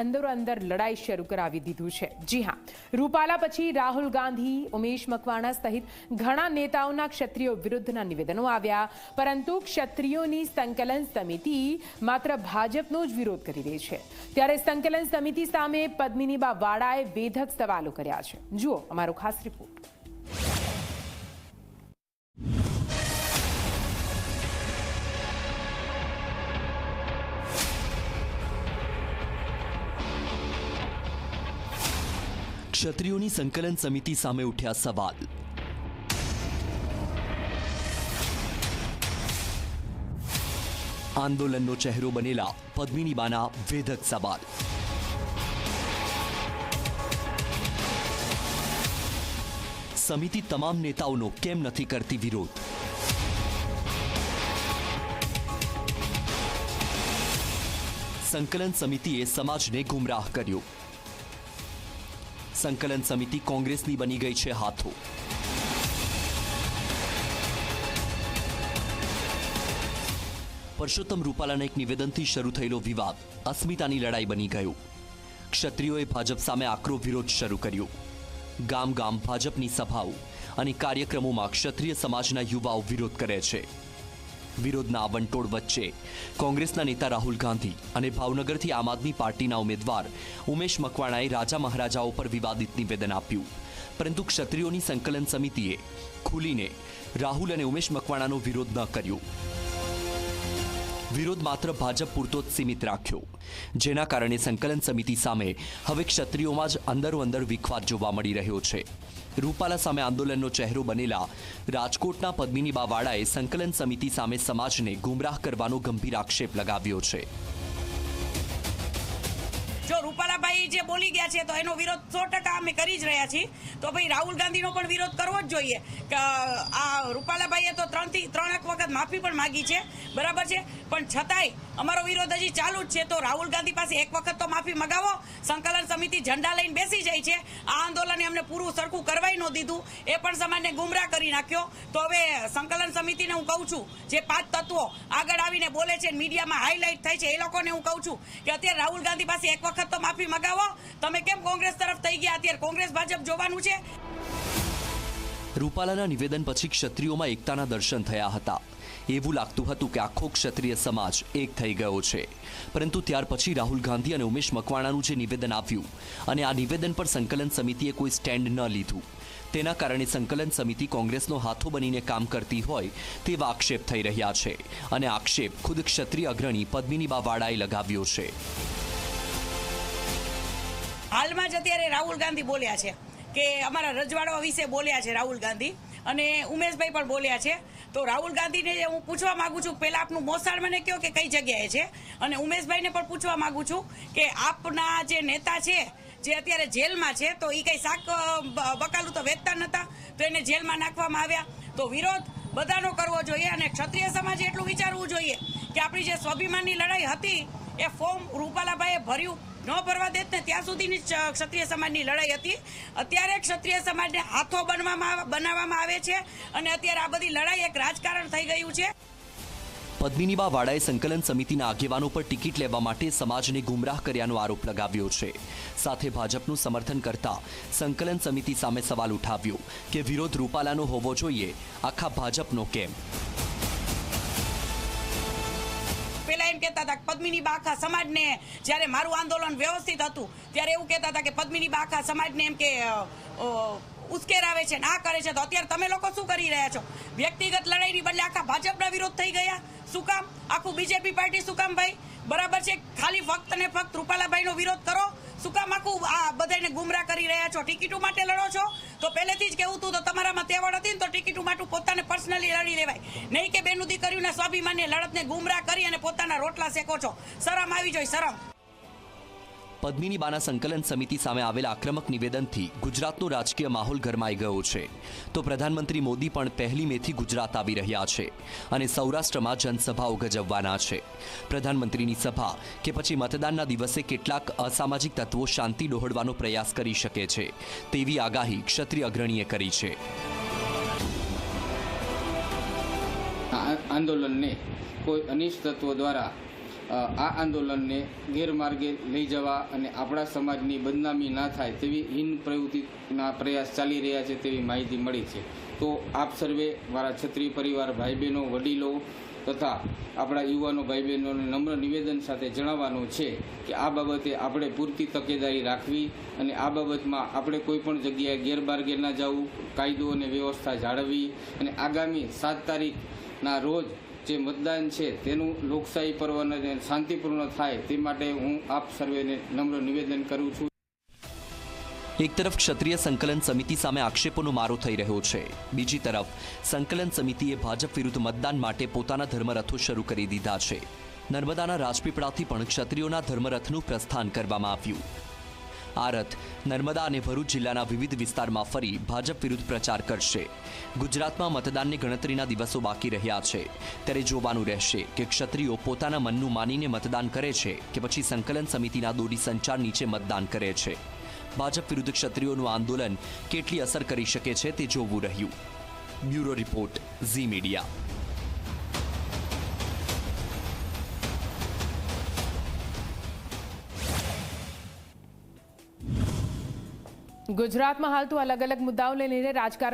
અંદરો અંદર લડાઈ શરૂ કરાવી દીધું છે. જી હા, રૂપાલા પછી રાહુલ ગાંધી, ઉમેશ મકવાણા સહિત ઘણા નેતાઓના ક્ષત્રિયો વિરુદ્ધના નિવેદનો આવ્યા. પરંતુ ક્ષત્રિયોની સંકલન સમિતિ માત્ર ભાજપનો જ વિરોધ કરી રહી છે. ત્યારે સંકલન સમિતિ સામે પદ્મિનીબા વાળાએ વેધક સવાલો કર્યા છે. જુઓ અમારો ખાસ રિપોર્ટ. ક્ષત્રિયોની સંકલન સમિતિ સામે ઉઠ્યા સવાલ આંદોલનનો ચહેરો બનેલા પદ્મિનીબાના વેધક સવાલ સમિતિ તમામ નેતાઓનો કેમ નથી કરતી વિરોધ સંકલન સમિતિએ સમાજને ગુમરાહ કર્યો સંકલન સમિતિ કોંગ્રેસની બની ગઈ છે હાથો. પરસોત્તમ રૂપાલાના એક નિવેદનથી શરૂ થયેલો વિવાદ અસ્મિતાની લડાઈ બની ગયો. ક્ષત્રિયોએ ભાજપ સામે આકરો વિરોધ શરૂ કર્યો. ગામ ગામ ભાજપની સભાઓ અને કાર્યક્રમોમાં ક્ષત્રિય સમાજના યુવાઓ વિરોધ કરે છે. વિરોધના વંટોળ વચ્ચે. કોંગ્રેસના નેતા રાહુલ ગાંધી અને ભાવનગરથી આમ આદમી પાર્ટીના ઉમેદવાર ઉમેશ મકવાણાએ રાજા મહારાજાઓ પર વિવાદિત નિવેદન આપ્યું. પરંતુ ક્ષત્રિયોની સંકલન સમિતિએ ખુલીને રાહુલ અને ઉમેશ મકવાણાનો વિરોધ ન કર્યો. વિરોધ માત્ર ભાજપ પૂરતો જ સીમિત રાખ્યો. જેના કારણે સંકલન સમિતિ સામે હવે ક્ષત્રિયોમાં જ અંદરો અંદર વિખવાદ જોવા મળી રહ્યો છે. રૂપાલા સામે આંદોલનનો ચહેરો બનેલા રાજકોટના પદ્મિની બાવાળાએ સંકલન સમિતિ સામે સમાજને ગુમરાહ કરવાનો ગંભીર આક્ષેપ લગાવ્યો છે. જો રૂપાલાભાઈ જે બોલી ગયા છે, તો એનો વિરોધ સો ટકા અમે કરી જ રહ્યા છીએ. તો ભાઈ રાહુલ ગાંધીનો પણ વિરોધ કરવો જ જોઈએ. કે, આ રૂપાલાભાઈએ તો ત્રણથી, ત્રણ એક વખત માફી પણ માગી છે. બરાબર છે? પણ છતાંય અમારો વિરોધ હજી ચાલુ જ છે. તો રાહુલ ગાંધી પાસે એક વખત તો માફી મગાવો. સંકલન સમિતિ ઝંડા લઈને બેસી જાય છે. આ આંદોલને અમને પૂરું સરખું કરવાય ન દીધું. એ પણ સમાજને ગુમરાહ કરી નાખ્યો. તો હવે સંકલન સમિતિને હું કહું છું, જે પાંચ તત્વો આગળ આવીને બોલે છે, મીડિયામાં હાઇલાઇટ થાય છે, એ લોકોને હું કહું છું કે અત્યારે રાહુલ ગાંધી પાસે એક વખત તો માફી મગાવો. તમે કેમ કોંગ્રેસ તરફ થઈ ગયા? અત્યારે કોંગ્રેસ ભાજપ જોવાનું છે. રૂપાલાના નિવેદન પછી ક્ષત્રિયોમાં એકતાના દર્શન થયા હતા. એવું લાગતું હતું કે આખો ક્ષત્રિય સમાજ એક થઈ ગયો છે. પરંતુ ત્યાર પછી રાહુલ ગાંધી અને ઉમેશ મકવાણાનું જે નિવેદન આવ્યું અને આ નિવેદન પર સંકલન સમિતિએ કોઈ સ્ટેન્ડ ન લીધું. તેના કારણે સંકલન સમિતિ કોંગ્રેસનો હાથો બનીને કામ કરતી હોય તેવા આક્ષેપ થઈ રહ્યા છે. અને આક્ષેપ ખુદ ક્ષત્રિય અગ્રણી પદ્મિની બાવાડાએ લગાવ્યો છે. હાલમાં જ અત્યારે રાહુલ ગાંધી બોલ્યા છે કે અમારા રજવાડાઓ વિશે બોલ્યા છે રાહુલ ગાંધી અને ઉમેશભાઈ પણ બોલ્યા છે. તો રાહુલ ગાંધીને હું પૂછવા માગું છું, પહેલાં આપનું મોસાળ મને કહો કે કઈ જગ્યાએ છે? અને ઉમેશભાઈને પણ પૂછવા માંગુ છું કે આપના જે નેતા છે, જે અત્યારે જેલમાં છે, તો એ કંઈ શાક બકાલું તો વેચતા નહોતા તો એને જેલમાં નાખવામાં આવ્યા. તો વિરોધ બધાનો કરવો જોઈએ અને ક્ષત્રિય સમાજે એટલું વિચારવું જોઈએ કે આપણી જે સ્વાભિમાનની લડાઈ હતી, એ ફોર્મ રૂપાલાભાઈએ ભર્યું. ન ભરવા દેત ને ત્યાં સુધીની ક્ષત્રિય સમાજની લડાઈ હતી. અત્યારે ક્ષત્રિય સમાજને હાથો બનવામાં બનાવવામાં આવે છે અને અત્યારે આ બધી લડાઈ એક રાજકારણ થઈ ગયું છે. પદ્મિનીબા વાડાએ સંકલન સમિતિના આગેવાનો પર ટિકિટ લેવા માટે સમાજને ગુમરાહ કર્યાનો આરોપ લગાવ્યો છે. સાથે ભાજપનું સમર્થન કરતા સંકલન સમિતિ સામે સવાલ ઉઠાવ્યો કે વિરોધ રૂપાલાનો હોવો જોઈએ? આખા ભાજપનો કેમ? કહેતા હતા કે પદ્મિની બાખા સમાજને જ્યારે મારું આંદોલન વ્યવસ્થિત હતું, ત્યારે એવું કહેતા હતા કે પદ્મિની બાખા સમાજને એમ કે ઉશ્કેરાવે છે ના કરે છે. તો અત્યારે તમે લોકો શું કરી રહ્યા છો? વ્યક્તિગત લડાઈની બદલે આખા ભાજપના વિરોધ થઈ ગયા? શું કામ? આખું બીજેપી પાર્ટી શું કામ ભાઈ? બરાબર છે? ખાલી ફક્ત ને ફક્ત રૂપાલાભાઈનો વિરોધ કરો? શું કામ આખું આ બધાને ગુમરાહ કરી રહ્યા છો? ટિકિટો માટે લડો છો? તો પહેલેથી જ કેવું હતું, તો તમારામાં તેવડ હતી ને, તો ટિકિટ માટું પોતાને પર્સનલી લડી લેવાય. નહીં કે બેનું દીકરીઓને સ્વાભિમાનની લડતને ગુમરા કરી અને પોતાના રોટલા શેકો છો. શરમ આવી જોઈએ શરમ. પદ્મિની બાના સંકલન સમિતિ સામે આવેલા આક્રમક નિવેદનથી ગુજરાતનો રાજકીય માહોલ ગરમાઈ ગયો છે. તો પ્રધાનમંત્રી મોદી પણ પહેલી મેથી ગુજરાત આવી રહ્યા છે અને સૌરાષ્ટ્રમાં જનસભાઓ ગજવવાના છે. પ્રધાનમંત્રીની સભા કે પછી મતદાનના દિવસે કેટલાક અસામાજિક તત્વો શાંતિ ડહોળવાનો પ્રયાસ કરી શકે છે, તેવી આગાહી ક્ષત્રિય અગ્રણીએ કરી છે. આંદોલનને કોઈ અનિષ્ટ તત્વો દ્વારા આ આંદોલનને ગેરમાર્ગે લઈ જવા અને આપણા સમાજની બદનામી ના થાય તેવી હિન પ્રવૃત્તિના પ્રયાસ ચાલી રહ્યા છે તેવી માહિતી મળી છે. તો આપ સર્વે મારા છત્રી પરિવાર ભાઈ બહેનો વડીલો તથા આપણા યુવાનો ભાઈ બહેનોને નમ્ર નિવેદન સાથે જણાવવાનું છે કે આ બાબતે આપણે પૂરતી તકેદારી રાખવી અને આ બાબતમાં આપણે કોઈ પણ જગ્યાએ ગેરમાર્ગે ના જવું, કાયદો અને વ્યવસ્થા જાળવવી અને આગામી સાત તારીખના રોજ જે મતદાન છે તેનું લોકશાહી પર્વ અને શાંતિપૂર્ણ થાય તે માટે હું આપ સર્વેને નમ્ર નિવેદન કરું છું. એક તરફ ક્ષત્રિય સંકલન સમિતિ સામે આક્ષેપોનો મારો થઈ રહ્યો છે. બીજી તરફ, સંકલન સમિતિએ ભાજપ વિરુદ્ધ મતદાન માટે પોતાના ધર્મરથો શરૂ કરી દીધા છે. નર્મદાના રાજપીપળાથી પણ ક્ષત્રિયોના ધર્મરથનું પ્રસ્થાન કરવામાં આવ્યું. આ રથ નર્મદા અને ભરૂચ જિલ્લાના વિવિધ વિસ્તારમાં ફરી ભાજપ વિરુદ્ધ પ્રચાર કરશે. ગુજરાતમાં મતદાનની ગણતરીના દિવસો બાકી રહ્યા છે. ત્યારે જોવાનું રહેશે કે ક્ષત્રિયો પોતાના મનનું માનીને મતદાન કરે છે કે પછી સંકલન સમિતિના દોરી સંચાર નીચે મતદાન કરે છે. ભાજપ વિરુદ્ધ ક્ષત્રિયોનું આંદોલન કેટલી અસર કરી શકે છે તે જોવું રહ્યું. Bureau report, Zee media. ગુજરાતમાં હાલ તો અલગ અલગ મુદ્દાઓને લઈને રાજકારણ